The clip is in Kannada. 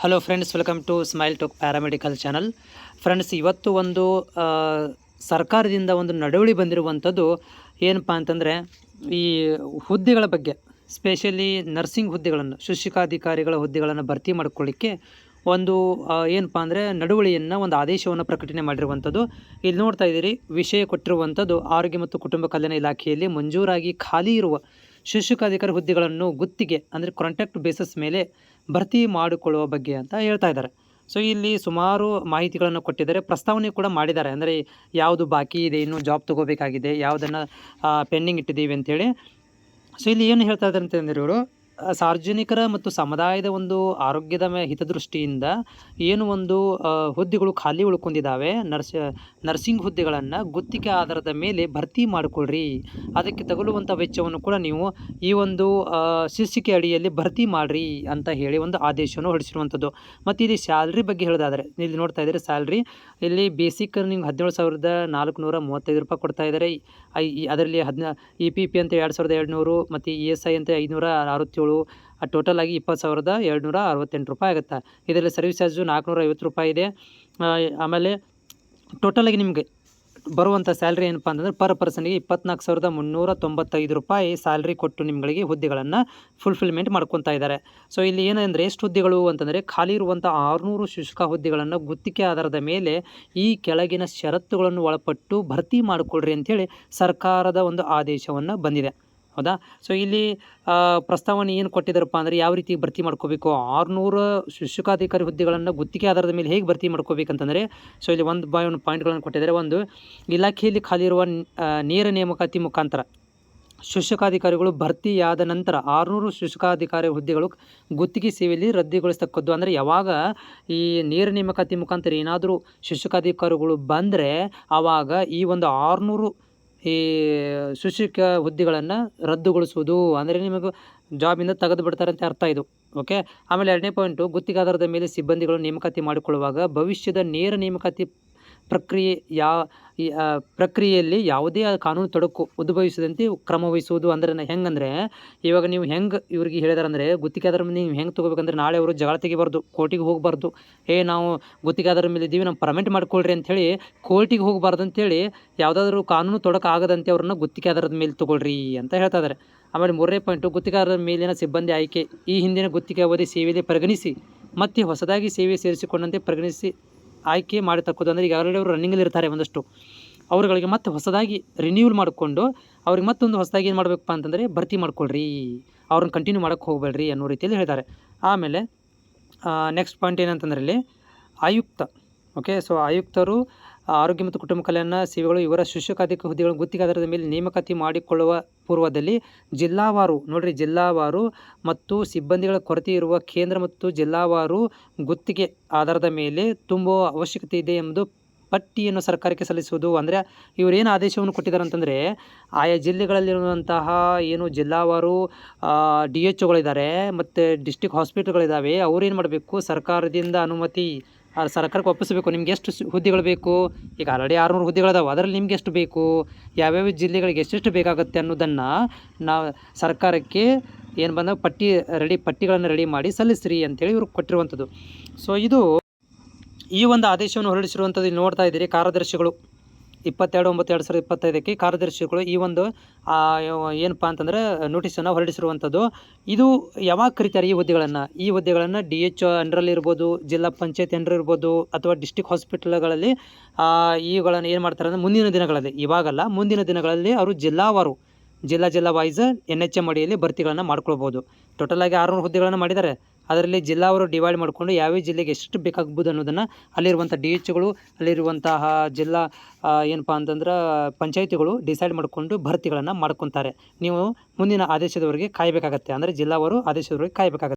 Hello friends welcome to smile to paramedical channel friends ಇವತ್ತು ಒಂದು ಸರ್ಕಾರದಿಂದ ಒಂದು ನಡವಳಿ ಬಂದಿರುವಂಥದ್ದು ಏನಪ್ಪ ಅಂತಂದರೆ, ಈ ಹುದ್ದೆಗಳ ಬಗ್ಗೆ ಸ್ಪೆಷಲಿ ನರ್ಸಿಂಗ್ ಹುದ್ದೆಗಳನ್ನು ಶುಶಿಕಾಧಿಕಾರಿಗಳ ಹುದ್ದೆಗಳನ್ನು ಭರ್ತಿ ಮಾಡ್ಕೊಳ್ಳಿಕ್ಕೆ ಒಂದು ಏನಪ್ಪ ಅಂದರೆ ನಡುವಳಿಯನ್ನು ಒಂದು ಆದೇಶವನ್ನು ಪ್ರಕಟಣೆ ಮಾಡಿರುವಂಥದ್ದು. ಇಲ್ಲಿ ನೋಡ್ತಾ ಇದ್ದೀರಿ, ವಿಷಯ ಕೊಟ್ಟಿರುವಂಥದ್ದು ಆರೋಗ್ಯ ಮತ್ತು ಕುಟುಂಬ ಕಲ್ಯಾಣ ಇಲಾಖೆಯಲ್ಲಿ ಮಂಜೂರಾಗಿ ಖಾಲಿ ಇರುವ ಶುಶ್ರೂಷಾಧಿಕಾರಿ ಹುದ್ದೆಗಳನ್ನು ಗುತ್ತಿಗೆ, ಅಂದರೆ ಕಾಂಟ್ರಾಕ್ಟ್ ಬೇಸಿಸ್ ಮೇಲೆ ಭರ್ತಿ ಮಾಡಿಕೊಳ್ಳುವ ಬಗ್ಗೆ ಅಂತ ಹೇಳ್ತಾ ಇದ್ದಾರೆ. ಸೊ ಇಲ್ಲಿ ಸುಮಾರು ಮಾಹಿತಿಗಳನ್ನು ಕೊಟ್ಟಿದ್ದಾರೆ. ಪ್ರಸ್ತಾವನೆ ಕೂಡ ಮಾಡಿದ್ದಾರೆ. ಅಂದರೆ ಯಾವುದು ಬಾಕಿ ಇದೆ, ಇನ್ನೂ ಜಾಬ್ ತೊಗೋಬೇಕಾಗಿದೆ, ಯಾವುದನ್ನು ಪೆಂಡಿಂಗ್ ಇಟ್ಟಿದ್ದೀವಿ ಅಂತೇಳಿ. ಸೊ ಇಲ್ಲಿ ಏನು ಹೇಳ್ತಾ ಇದ್ದಾರೆ ಅಂತಂದರೆ ಇವರು ಸಾರ್ವಜನಿಕರ ಮತ್ತು ಸಮುದಾಯದ ಒಂದು ಆರೋಗ್ಯದ ಮೇ ಹಿತದೃಷ್ಟಿಯಿಂದ ಏನು ಒಂದು ಹುದ್ದೆಗಳು ಖಾಲಿ ಉಳ್ಕೊಂಡಿದ್ದಾವೆ, ನರ್ಸ್, ನರ್ಸಿಂಗ್ ಹುದ್ದೆಗಳನ್ನು ಗುತ್ತಿಗೆ ಆಧಾರದ ಮೇಲೆ ಭರ್ತಿ ಮಾಡಿಕೊಳ್ಳ್ರಿ ಅದಕ್ಕೆ ತಗಲುವಂಥ ವೆಚ್ಚವನ್ನು ಕೂಡ ನೀವು ಈ ಒಂದು ಶೀರ್ಷಿಕೆ ಅಡಿಯಲ್ಲಿ ಭರ್ತಿ ಮಾಡಿರಿ ಅಂತ ಹೇಳಿ ಒಂದು ಆದೇಶವನ್ನು ಹೊರಡಿಸಿರುವಂಥದ್ದು ಮತ್ತು ಇಲ್ಲಿ ಸ್ಯಾಲ್ರಿ ಬಗ್ಗೆ ಹೇಳೋದಾದರೆ, ಇಲ್ಲಿ ನೋಡ್ತಾ ಇದ್ದೀರಿ ಸ್ಯಾಲ್ರಿ. ಇಲ್ಲಿ ಬೇಸಿಕ್ ನಿಮ್ಗೆ ಹದಿನೇಳು ಸಾವಿರದ ನಾಲ್ಕುನೂರ ಮೂವತ್ತೈದು ರೂಪಾಯಿ ಕೊಡ್ತಾ ಇದ್ದಾರೆ. ಅದರಲ್ಲಿ ಹದಿನ, ಇ ಪಿ ಪಿ ಅಂತ ಎರಡು ಸಾವಿರದ ಎರಡುನೂರು, ಮತ್ತು ಇ ಎಸ್ ಐ ಅಂತ ಐದುನೂರ ಅರವತ್ತೇಳು ಟೋಟಲ್ ಆಗಿ ಇಪ್ಪತ್ತು ಸಾವಿರದ ಎರಡುನೂರ ಅರವತ್ತೆಂಟು ರೂಪಾಯಿ ಆಗುತ್ತೆ. ಇದರಲ್ಲಿ ಸರ್ವಿಸ್ ಚಾರ್ಜು ನಾಲ್ಕುನೂರ ಐವತ್ತು ರೂಪಾಯಿ ಇದೆ. ಆಮೇಲೆ ಟೋಟಲಾಗಿ ನಿಮಗೆ ಬರುವಂಥ ಸ್ಯಾಲ್ರಿ ಏನಪ್ಪ ಅಂತಂದರೆ ಪರ್ ಪರ್ಸನ್ಗೆ ಇಪ್ಪತ್ನಾಲ್ಕು ಸಾವಿರದ ಮುನ್ನೂರ ತೊಂಬತ್ತೈದು ರೂಪಾಯಿ ಸ್ಯಾಲ್ರಿ ಕೊಟ್ಟು ನಿಮ್ಗಳಿಗೆ ಹುದ್ದೆಗಳನ್ನು ಫುಲ್ಫಿಲ್ಮೆಂಟ್ ಮಾಡ್ಕೊತಾ ಇದ್ದಾರೆ. ಸೊ ಇಲ್ಲಿ ಏನಂದರೆ ಎಷ್ಟು ಹುದ್ದೆಗಳು ಅಂತಂದರೆ ಖಾಲಿ ಇರುವಂಥ ಆರುನೂರು ಶುಷ್ಕ ಹುದ್ದೆಗಳನ್ನು ಗುತ್ತಿಗೆ ಆಧಾರದ ಮೇಲೆ ಈ ಕೆಳಗಿನ ಷರತ್ತುಗಳನ್ನು ಒಳಪಟ್ಟು ಭರ್ತಿ ಮಾಡಿಕೊಳ್ರಿ ಅಂಥೇಳಿ ಸರ್ಕಾರದ ಒಂದು ಆದೇಶವನ್ನು ಬಂದಿದೆ. ಹೌದಾ? ಸೊ ಇಲ್ಲಿ ಪ್ರಸ್ತಾವನೆ ಏನು ಕೊಟ್ಟಿದ್ದಾರಪ್ಪ ಅಂದರೆ ಯಾವ ರೀತಿ ಭರ್ತಿ ಮಾಡ್ಕೋಬೇಕು? ಆರುನೂರು ಶಿಕ್ಷಕಾಧಿಕಾರಿ ಹುದ್ದೆಗಳನ್ನು ಗುತ್ತಿಗೆ ಆಧಾರದ ಮೇಲೆ ಹೇಗೆ ಭರ್ತಿ ಮಾಡ್ಕೋಬೇಕಂತಂದರೆ ಸೊ ಇಲ್ಲಿ ಒಂದು ಬಾಯ್ ಒಂದು ಪಾಯಿಂಟ್ಗಳನ್ನು ಕೊಟ್ಟಿದ್ದಾರೆ. ಒಂದು, ಇಲಾಖೆಯಲ್ಲಿ ಖಾಲಿ ಇರುವ ನೇರ ನೇಮಕಾತಿ ಮುಖಾಂತರ ಶಿಕ್ಷಕಾಧಿಕಾರಿಗಳು ಭರ್ತಿಯಾದ ನಂತರ ಆರುನೂರು ಶಿಕ್ಷಕಾಧಿಕಾರಿ ಹುದ್ದೆಗಳು ಗುತ್ತಿಗೆ ಸೇವೆಯಲ್ಲಿ ರದ್ದುಗೊಳಿಸ್ತಕ್ಕದ್ದು. ಅಂದರೆ ಯಾವಾಗ ಈ ನೇರ ನೇಮಕಾತಿ ಮುಖಾಂತರ ಏನಾದರೂ ಶಿಕ್ಷಕಾಧಿಕಾರಿಗಳು ಬಂದರೆ, ಆವಾಗ ಈ ಒಂದು ಆರುನೂರು ಈ ಶಿಕ್ಷಕ ಹುದ್ದೆಗಳನ್ನು ರದ್ದುಗೊಳಿಸುವುದು. ಅಂದರೆ ನಿಮಗೆ ಜಾಬಿಂದ ತೆಗೆದು ಬಿಡ್ತಾರೆ ಅಂತ ಅರ್ಥ ಇದು. ಓಕೆ? ಆಮೇಲೆ ಎರಡನೇ ಪಾಯಿಂಟು ಗುತ್ತಿಗೆ ಆಧಾರದ ಮೇಲೆ ಸಿಬ್ಬಂದಿಗಳು ನೇಮಕಾತಿ ಮಾಡಿಕೊಳ್ಳುವಾಗ ಭವಿಷ್ಯದ ನೇರ ನೇಮಕಾತಿ ಪ್ರಕ್ರಿಯೆ ಯಾ ಪ್ರಕ್ರಿಯೆಯಲ್ಲಿ ಯಾವುದೇ ಕಾನೂನು ತೊಡಕು ಉದ್ಭವಿಸದಂತೆ ಕ್ರಮ ವಹಿಸುವುದು ಅಂದರೆ ನಾ ಹೆಂಗಂದ್ರೆ, ಇವಾಗ ನೀವು ಹೆಂಗೆ ಇವ್ರಿಗೆ ಹೇಳಿದಾರಂದರೆ, ಗುತ್ತಿಗೆ ಆಧಾರ ಮೇಲೆ ನೀವು ಹೆಂಗೆ ತೊಗೋಬೇಕಂದ್ರೆ ನಾಳೆ ಅವರು ಜಗಳ ತೆಗಿಬಾರ್ದು, ಕೋರ್ಟಿಗೆ ಹೋಗಬಾರ್ದು. ಏ, ನಾವು ಗುತ್ತಿಗೆ ಆಧಾರ ಮೇಲೆ ಇದ್ದೀವಿ, ನಾವು ಪರ್ಮೆಂಟ್ ಮಾಡ್ಕೊಳ್ರಿ ಅಂಥೇಳಿ ಕೋರ್ಟಿಗೆ ಹೋಗಬಾರ್ದು ಅಂಥೇಳಿ ಯಾವುದಾದ್ರೂ ಕಾನೂನು ತೊಡಕು ಆಗದಂತೆ ಅವ್ರನ್ನ ಗುತ್ತಿಗೆ ಆಧಾರದ ಮೇಲೆ ತೊಗೊಳ್ರಿ ಅಂತ ಹೇಳ್ತಾ ಇದ್ದಾರೆ ಆಮೇಲೆ ಮೂರನೇ ಪಾಯಿಂಟು ಗುತ್ತಿಗೆದಾರರ ಮೇಲಿನ ಸಿಬ್ಬಂದಿ ಆಯ್ಕೆ, ಈ ಹಿಂದಿನ ಗುತ್ತಿಗೆ ಅವಧಿ ಸೇವೆಯಲ್ಲಿ ಪರಿಗಣಿಸಿ, ಮತ್ತೆ ಹೊಸದಾಗಿ ಸೇವೆ ಸೇರಿಸಿಕೊಂಡಂತೆ ಪರಿಗಣಿಸಿ ಆಯ್ಕೆ ಮಾಡಿರ್ತಕ್ಕದ್ದು ಅಂದರೆ ಈಗ ಆಲ್ರೆಡಿ ಅವರು ರನ್ನಿಂಗಲ್ಲಿ ಇರ್ತಾರೆ ಒಂದಷ್ಟು. ಅವರುಗಳಿಗೆ ಮತ್ತೆ ಹೊಸದಾಗಿ ರಿನ್ಯೂವಲ್ ಮಾಡಿಕೊಂಡು ಅವ್ರಿಗೆ ಮತ್ತೊಂದು ಹೊಸದಾಗಿ ಏನು ಮಾಡಬೇಕಪ್ಪ ಅಂತಂದರೆ ಭರ್ತಿ ಮಾಡ್ಕೊಳ್ರಿ. ಅವ್ರನ್ನ ಕಂಟಿನ್ಯೂ ಮಾಡೋಕ್ಕೆ ಹೋಗಬೇಡ್ರಿ ಅನ್ನೋ ರೀತಿಯಲ್ಲಿ ಹೇಳ್ತಾರೆ. ಆಮೇಲೆ ನೆಕ್ಸ್ಟ್ ಪಾಯಿಂಟ್ ಏನಂತಂದ್ರೆ ಇಲ್ಲಿ ಆಯುಕ್ತ. ಓಕೆ ಸೊ ಆಯುಕ್ತರು ಆರೋಗ್ಯ ಮತ್ತು ಕುಟುಂಬ ಕಲ್ಯಾಣ ಸೇವೆಗಳು ಇವರ ಶಿಕ್ಷಕಾಧಿಕ ಹುದ್ದೆಗಳ ಗುತ್ತಿಗೆ ಆಧಾರದ ಮೇಲೆ ನೇಮಕಾತಿ ಮಾಡಿಕೊಳ್ಳುವ ಪೂರ್ವದಲ್ಲಿ ಜಿಲ್ಲಾವಾರು, ನೋಡ್ರಿ ಜಿಲ್ಲಾವಾರು ಮತ್ತು ಸಿಬ್ಬಂದಿಗಳ ಕೊರತೆ ಇರುವ ಕೇಂದ್ರ ಮತ್ತು ಜಿಲ್ಲಾವಾರು ಗುತ್ತಿಗೆ ಆಧಾರದ ಮೇಲೆ ತುಂಬುವ ಅವಶ್ಯಕತೆ ಇದೆ ಎಂಬುದು ಪಟ್ಟಿಯನ್ನು ಸರ್ಕಾರಕ್ಕೆ ಸಲ್ಲಿಸುವುದು. ಅಂದರೆ ಇವರೇನು ಆದೇಶವನ್ನು ಕೊಟ್ಟಿದ್ದಾರೆ ಅಂತಂದರೆ, ಆಯಾ ಜಿಲ್ಲೆಗಳಲ್ಲಿರುವಂತಹ ಏನು ಜಿಲ್ಲಾವಾರು ಡಿ ಎಚ್ ಒಗಳಿದ್ದಾರೆ ಮತ್ತು ಡಿಸ್ಟಿಕ್ ಹಾಸ್ಪಿಟಲ್ಗಳಿದ್ದಾವೆ ಅವ್ರೇನು ಮಾಡಬೇಕು, ಸರ್ಕಾರದಿಂದ ಅನುಮತಿ ಆ ಸರ್ಕಾರಕ್ಕೆ ಒಪ್ಪಿಸಬೇಕು, ನಿಮ್ಗೆ ಎಷ್ಟು ಹುದ್ದೆಗಳು ಬೇಕು? ಈಗ ಆಲ್ರೆಡಿ ಆರುನೂರು ಹುದ್ದೆಗಳದಾವೆ, ಅದರಲ್ಲಿ ನಿಮ್ಗೆ ಎಷ್ಟು ಬೇಕು? ಯಾವ್ಯಾವ ಜಿಲ್ಲೆಗಳಿಗೆ ಎಷ್ಟೆಷ್ಟು ಬೇಕಾಗುತ್ತೆ ಅನ್ನೋದನ್ನು ನಾವು ಸರ್ಕಾರಕ್ಕೆ ಏನು ಬಂದ ಪಟ್ಟಿ ರೆಡಿ, ಪಟ್ಟಿಗಳನ್ನು ರೆಡಿ ಮಾಡಿ ಸಲ್ಲಿಸ್ರಿ ಅಂತೇಳಿ ಇವರು ಕೊಟ್ಟಿರುವಂಥದ್ದು. ಸೊ ಇದು ಈ ಒಂದು ಆದೇಶವನ್ನು ಹೊರಡಿಸಿರುವಂಥದ್ದು ಇಲ್ಲಿ ನೋಡ್ತಾ ಇದ್ದೀರಿ, ಕಾರ್ಯದರ್ಶಿಗಳು. ಇಪ್ಪತ್ತೆರಡು ಒಂಬತ್ತು ಎರಡು ಸಾವಿರದ ಇಪ್ಪತ್ತೈದಕ್ಕೆ ಕಾರ್ಯದರ್ಶಿಗಳು ಈ ಒಂದು ಏನಪ್ಪ ಅಂತಂದರೆ ನೋಟಿಸನ್ನು ಹೊರಡಿಸಿರುವಂಥದ್ದು. ಇದು ಯಾವಾಗ ಕರಿತಾರೆ ಈ ಹುದ್ದೆಗಳನ್ನು? ಈ ಹುದ್ದೆಗಳನ್ನು ಡಿ ಎಚ್ ಅಂಡ್ರಲ್ಲಿ ಇರ್ಬೋದು, ಜಿಲ್ಲಾ ಪಂಚಾಯತ್ ಅಂಡ್ರ್ ಇರ್ಬೋದು, ಅಥವಾ ಡಿಸ್ಟಿಕ್ ಹಾಸ್ಪಿಟಲ್ಗಳಲ್ಲಿ ಇವುಗಳನ್ನು ಏನು ಮಾಡ್ತಾರೆ ಅಂದರೆ ಮುಂದಿನ ದಿನಗಳಲ್ಲಿ, ಇವಾಗಲ್ಲ, ಮುಂದಿನ ದಿನಗಳಲ್ಲಿ ಅವರು ಜಿಲ್ಲಾವಾರು, ಜಿಲ್ಲಾ ಜಿಲ್ಲಾ ವೈಸ್ ಎನ್ ಎಚ್ ಎಂ ಅಡಿಯಲ್ಲಿ ಭರ್ತಿಗಳನ್ನು ಮಾಡ್ಕೊಳ್ಬೋದು. ಟೋಟಲಾಗಿ ಆರುನೂರು ಹುದ್ದೆಗಳನ್ನು ಮಾಡಿದ್ದಾರೆ. ಅದರಲ್ಲಿ ಜಿಲ್ಲಾವರು ಡಿವೈಡ್ ಮಾಡಿಕೊಂಡು ಯಾವ ಜಿಲ್ಲೆಗೆ ಎಷ್ಟು ಬೇಕಾಗ್ಬೋದು ಅನ್ನೋದನ್ನು ಅಲ್ಲಿರುವಂಥ ಡಿ ಎಚ್ಗಳು ಅಲ್ಲಿರುವಂತಹ ಜಿಲ್ಲಾ ಏನಪ್ಪಾ ಏನಪ್ಪ ಅಂತಂದ್ರೆ ಪಂಚಾಯತಿಗಳು ಡಿಸೈಡ್ ಮಾಡಿಕೊಂಡು ಭರ್ತಿಗಳನ್ನು ಮಾಡ್ಕೊತಾರೆ. ನೀವು ಮುಂದಿನ ಆದೇಶದವರೆಗೆ ಕಾಯಬೇಕಾಗತ್ತೆ. ಅಂದರೆ ಜಿಲ್ಲಾವರು ಆದೇಶದವರೆಗೆ ಕಾಯಬೇಕಾಗತ್ತೆ.